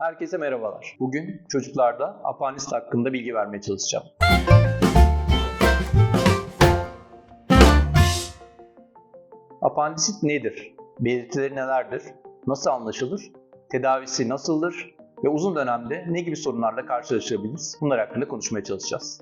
Herkese merhabalar. Bugün çocuklarda apanist hakkında bilgi vermeye çalışacağım. Apandisit nedir? Belirtileri nelerdir? Nasıl anlaşılır? Tedavisi nasıldır? Ve uzun dönemde ne gibi sorunlarla karşılaşabiliriz? Bunlar hakkında konuşmaya çalışacağız.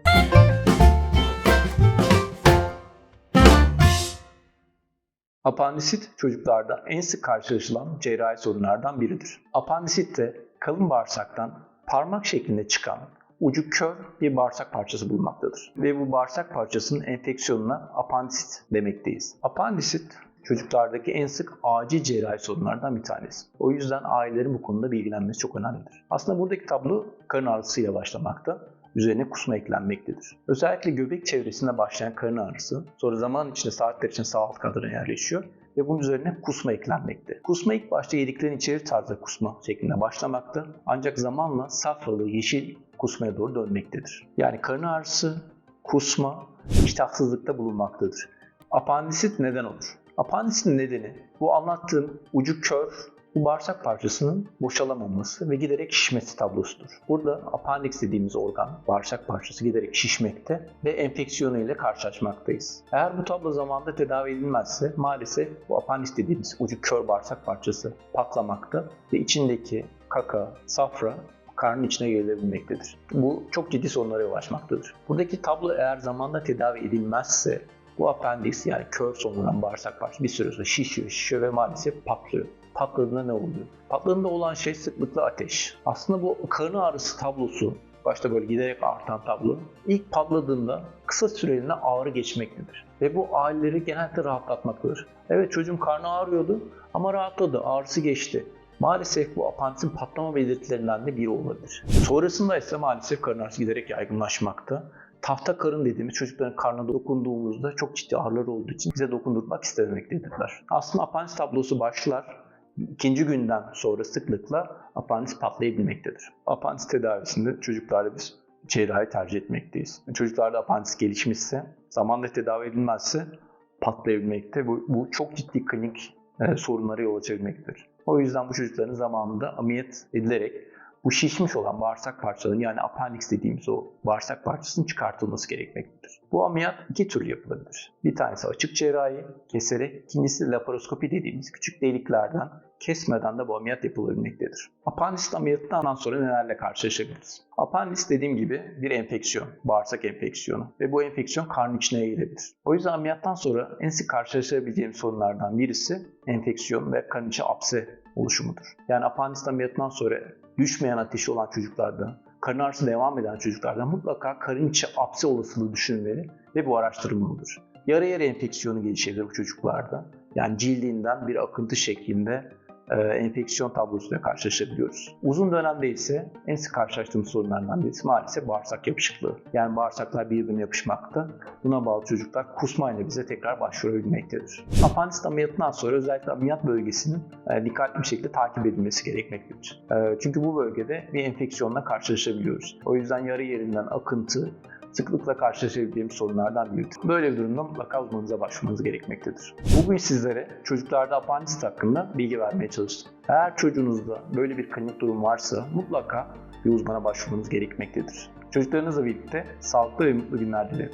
Apandisit çocuklarda en sık karşılaşılan cerrahi sorunlardan biridir. Apandisitte kalın bağırsaktan parmak şeklinde çıkan ucu kör bir bağırsak parçası bulunmaktadır. Ve bu bağırsak parçasının enfeksiyonuna apandisit demekteyiz. Apandisit çocuklardaki en sık acil cerrahi sorunlardan bir tanesi. O yüzden ailelerin bu konuda bilgilenmesi çok önemlidir. Aslında buradaki tablo karın ağrısıyla başlamakta üzerine kusma eklenmektedir. Özellikle göbek çevresinde başlayan karın ağrısı sonra zaman içinde saatler için sağ alt kadına yerleşiyor ve bunun üzerine kusma eklenmekte. Kusma ilk başta yediklerin içeri tarzda kusma şeklinde başlamakta ancak zamanla safralı yeşil kusmaya doğru dönmektedir. Yani karın ağrısı, kusma, iştahsızlıkta bulunmaktadır. Apandisit neden olur? Apandisin nedeni bu anlattığım ucu kör bu bağırsak parçasının boşalamaması ve giderek şişmesi tablosudur. Burada appendix dediğimiz organ, bağırsak parçası giderek şişmekte ve enfeksiyonu ile karşılaşmaktayız. Eğer bu tablo zamanında tedavi edilmezse maalesef bu appendix dediğimiz ucu kör bağırsak parçası patlamakta ve içindeki kaka, safra karnın içine gelebilmektedir. Bu çok ciddi sorunlara yol açmaktadır. Buradaki tablo eğer zamanla tedavi edilmezse bu appendix yani kör sonulan bağırsak parçası bir süre sonra şişiyor, şişiyor ve maalesef patlıyor patladığında ne oluyor? Patladığında olan şey sıklıkla ateş. Aslında bu karın ağrısı tablosu, başta böyle giderek artan tablo, ilk patladığında kısa süreliğine ağrı geçmektedir. Ve bu aileleri genellikle rahatlatmaktadır. Evet çocuğum karnı ağrıyordu ama rahatladı, ağrısı geçti. Maalesef bu apandisin patlama belirtilerinden de biri olabilir. Sonrasında ise maalesef karın ağrısı giderek yaygınlaşmakta. Tahta karın dediğimiz çocukların karnına dokunduğumuzda çok ciddi ağrıları olduğu için bize dokundurmak istememektedirler. Aslında apandis tablosu başlar, ikinci günden sonra sıklıkla apandis patlayabilmektedir. Apandis tedavisinde çocuklarda biz cerrahi tercih etmekteyiz. Çocuklarda apandis gelişmişse, zamanla tedavi edilmezse patlayabilmekte. Bu, bu çok ciddi klinik e, sorunlara yol açabilmektedir. O yüzden bu çocukların zamanında ameliyat edilerek bu şişmiş olan bağırsak parçalarının yani appendix dediğimiz o bağırsak parçasının çıkartılması gerekmektedir. Bu ameliyat iki türlü yapılabilir. Bir tanesi açık cerrahi keserek, ikincisi laparoskopi dediğimiz küçük deliklerden kesmeden de bu ameliyat yapılabilmektedir. Apandis ameliyatından sonra nelerle karşılaşabiliriz? Apandis dediğim gibi bir enfeksiyon, bağırsak enfeksiyonu ve bu enfeksiyon karnın içine yayılabilir. O yüzden ameliyattan sonra en sık karşılaşabileceğim sorunlardan birisi enfeksiyon ve karın içi apse oluşumudur. Yani apandis ameliyatından sonra düşmeyen ateşi olan çocuklarda, karın ağrısı devam eden çocuklarda mutlaka karın içi apse olasılığı düşünülmeli ve bu araştırılmalıdır. Yarı yarı enfeksiyonu gelişebilir bu çocuklarda. Yani cildinden bir akıntı şeklinde enfeksiyon tablosuyla karşılaşabiliyoruz. Uzun dönemde ise en sık karşılaştığımız sorunlardan birisi maalesef bağırsak yapışıklığı. Yani bağırsaklar birbirine yapışmakta. Buna bağlı çocuklar kusmayla bize tekrar başvurabilmektedir. Apandisit ameliyatından sonra özellikle ameliyat bölgesinin e, dikkatli bir şekilde takip edilmesi gerekmektedir. E, çünkü bu bölgede bir enfeksiyonla karşılaşabiliyoruz. O yüzden yarı yerinden akıntı, sıklıkla karşılaşabildiğimiz sorunlardan biridir. Böyle bir durumda mutlaka uzmanınıza başvurmanız gerekmektedir. Bugün sizlere çocuklarda apandisit hakkında bilgi vermeye çalıştım. Eğer çocuğunuzda böyle bir klinik durum varsa mutlaka bir uzmana başvurmanız gerekmektedir. Çocuklarınızla birlikte sağlıklı ve mutlu günler dilerim.